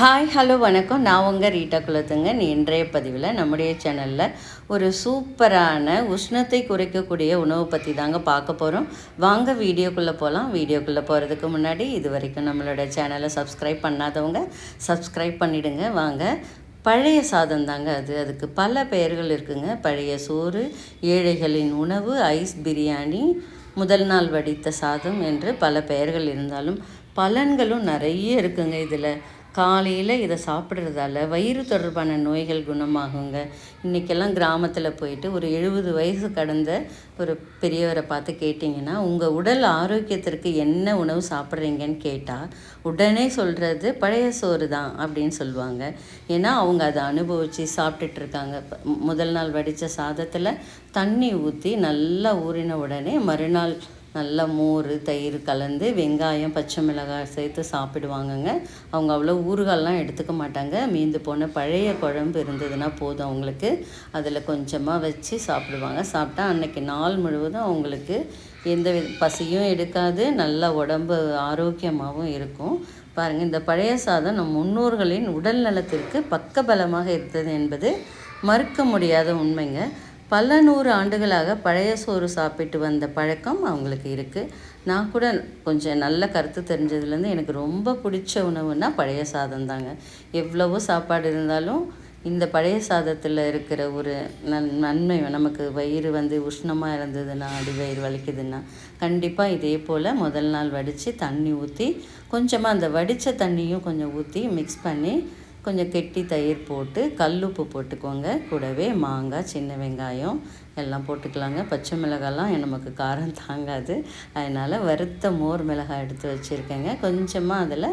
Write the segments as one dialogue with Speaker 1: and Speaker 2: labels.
Speaker 1: Hi hello வணக்கம். நான் உங்கள் ரீட்டா குலத்துங்க. இன்றைய பதிவில் நம்முடைய சேனலில் ஒரு சூப்பரான உஷ்ணத்தை குறைக்கக்கூடிய உணவு பற்றி தாங்க பார்க்க போகிறோம் வாங்க வீடியோக்குள்ளே போகலாம் வீடியோக்குள்ளே போகிறதுக்கு முன்னாடி இது வரைக்கும் நம்மளோட சேனலை சப்ஸ்கிரைப் பண்ணாதவங்க சப்ஸ்கிரைப் பண்ணிவிடுங்க வாங்க பழைய சாதம் தாங்க அது. அதுக்கு பல பெயர்கள் இருக்குங்க. பழைய சோறு ஏழைகளின் உணவு ஐஸ் பிரியாணி முதல் நாள் வடித்த சாதம் என்று பல பெயர்கள் இருந்தாலும் பலன்களும் நிறைய இருக்குங்க இதில். காலையில் இதை சாப்பிட்றதால வயிறு தொடர்பான நோய்கள் குணமாகுங்க. இன்றைக்கெல்லாம் கிராமத்தில் போயிட்டு ஒரு எழுபது வயசு கடந்த ஒரு பெரியவரை பார்த்து கேட்டிங்கன்னா உங்கள் உடல் ஆரோக்கியத்திற்கு என்ன உணவு சாப்பிட்றீங்கன்னு கேட்டால் உடனே சொல்கிறது பழைய சோறு தான் அப்படின்னு சொல்லுவாங்க. ஏன்னா அவங்க அதை அனுபவித்து சாப்பிட்டுட்டு இருக்காங்க முதல் நாள் வடித்த சாதத்தில் தண்ணி ஊற்றி நல்லா ஊறின உடனே மறுநாள் நல்லா மோர் தயிர் கலந்து வெங்காயம் பச்சை மிளகாய் சேர்த்து சாப்பிடுவாங்கங்க. அவங்க அவ்வளோ ஊறுகாலாம் எடுத்துக்க மாட்டாங்க. மீந்து போன பழைய குழம்பு இருந்ததுன்னா போதும் அவங்களுக்கு. அதில் கொஞ்சமாக வச்சு சாப்பிடுவாங்க. சாப்பிட்டா அன்றைக்கி நாள் முழுவதும் அவங்களுக்கு எந்த பசியும் எடுக்காது. நல்ல உடம்பு ஆரோக்கியமாகவும் இருக்கும். பாருங்கள் இந்த பழைய சாதம் நம் முன்னோர்களின் உடல் நலத்திற்கு பக்கபலமாக இருந்தது என்பது மறுக்க முடியாத உண்மைங்க. பல நூறு ஆண்டுகளாக பழைய சோறு சாப்பிட்டு வந்த பழக்கம் அவங்களுக்கு இருக்குது நான் கூட கொஞ்சம் நல்ல கருத்து தெரிஞ்சதுலேருந்து எனக்கு ரொம்ப பிடிச்ச உணவுன்னா பழைய சாதம் தாங்க. எவ்வளவோ சாப்பாடு இருந்தாலும் இந்த பழைய சாதத்தில் இருக்கிற ஒரு நன் நன்மை நமக்கு வயிறு வந்து உஷ்ணமாக இருந்ததுன்னா அடி வயிறு வலிக்குதுன்னா கண்டிப்பாக இதே போல் முதல் நாள் வடித்து தண்ணி ஊற்றி கொஞ்சமாக அந்த வடித்த தண்ணியும் கொஞ்சம் ஊற்றி மிக்ஸ் பண்ணி கொஞ்சம் கெட்டி தயிர் போட்டு கல்லுப்பு போட்டுக்கோங்க. கூடவே மாங்காய் சின்ன வெங்காயம் எல்லாம் போட்டுக்கலாங்க. பச்சை மிளகாலாம் நமக்கு காரம் தாங்காது. அதனால் வறுத்த மோர் மிளகாய் எடுத்து வச்சுருக்கேங்க. கொஞ்சமாக அதில்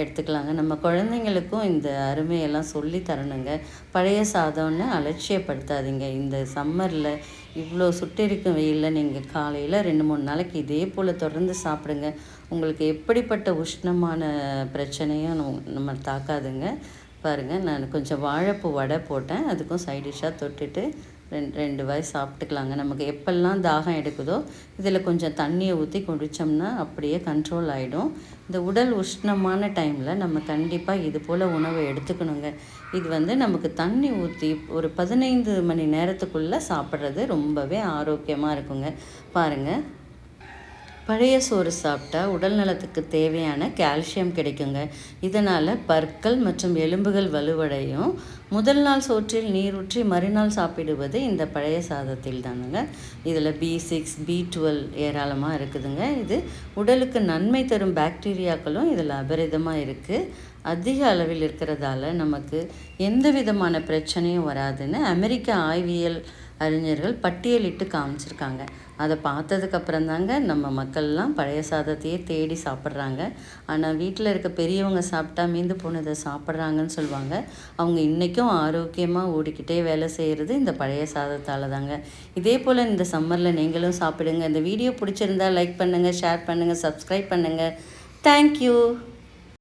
Speaker 1: எடுத்துக்கலாங்க. நம்ம குழந்தைங்களுக்கும் இந்த அருமையெல்லாம் சொல்லி தரணுங்க. பழைய சாதம்னு அலட்சியப்படுத்தாதீங்க. இந்த சம்மரில் இவ்வளோ சுட்டிருக்கும் வெயிலில் நீங்கள் காலையில் ரெண்டு மூணு நாளைக்கு இதே போல் தொடர்ந்து சாப்பிடுங்க. உங்களுக்கு எப்படிப்பட்ட உஷ்ணமான பிரச்சனையும் நம்ம தாக்காதுங்க. பாருங்கள் நான் கொஞ்சம் வாழைப்பூ வடை போட்டேன். அதுக்கும் சைட் டிஷ்ஷாக தொட்டுட்டு ரெண்டு ரெண்டு வாய் சாப்பிட்டுக்கலாங்க. நமக்கு எப்பெல்லாம் தாகம் எடுக்குதோ இதில் கொஞ்சம் தண்ணியை ஊற்றி குடித்தோம்னா அப்படியே கண்ட்ரோல் ஆகிடும் இந்த உடல் உஷ்ணமான டைமில் நம்ம கண்டிப்பாக இது போல் உணவை எடுத்துக்கணுங்க. இது வந்து நமக்கு தண்ணி ஊற்றி ஒரு பதினைந்து மணி நேரத்துக்குள்ளே சாப்பிட்றது ரொம்பவே ஆரோக்கியமாக இருக்குங்க. பாருங்கள் பழைய சோறு சாப்பிட்டா உடல் நலத்துக்கு தேவையான கால்சியம் கிடைக்குங்க. இதனால் பற்கள் மற்றும் எலும்புகள் வலுவடையும். முதல் நாள் சோற்றில் நீரூற்றி மறுநாள் சாப்பிடுவது இந்த பழைய சாதத்தில் தானுங்க. இதில் பி சிக்ஸ் பி டுவெல் ஏராளமாக இருக்குதுங்க. இது உடலுக்கு நன்மை தரும் பாக்டீரியாக்களும் இதில் அபரிதமாக இருக்குது அதிக அளவில் இருக்கிறதால நமக்கு எந்த விதமான பிரச்சனையும் வராதுன்னு அமெரிக்க ஆய்வியல் அறிஞர்கள் பட்டியலிட்டு காமிச்சிருக்காங்க. அதை பார்த்ததுக்கப்புறம் தாங்க நம்ம மக்கள்லாம் பழைய சாதத்தையே தேடி சாப்பிட்றாங்க. ஆனால் வீட்டில் இருக்க பெரியவங்க சாப்பிட்டா மீந்து போனதை சாப்பிட்றாங்கன்னு சொல்லுவாங்க. அவங்க இன்றைக்கும் ஆரோக்கியமாக ஓடிக்கிட்டே வேலை செய்கிறது இந்த பழைய சாதத்தால் தாங்க இதே போல் இந்த சம்மரில் நீங்களும் சாப்பிடுங்க. இந்த வீடியோ பிடிச்சிருந்தா லைக் பண்ணுங்கள் ஷேர் பண்ணுங்கள் சப்ஸ்கிரைப் பண்ணுங்கள் தேங்க்யூ.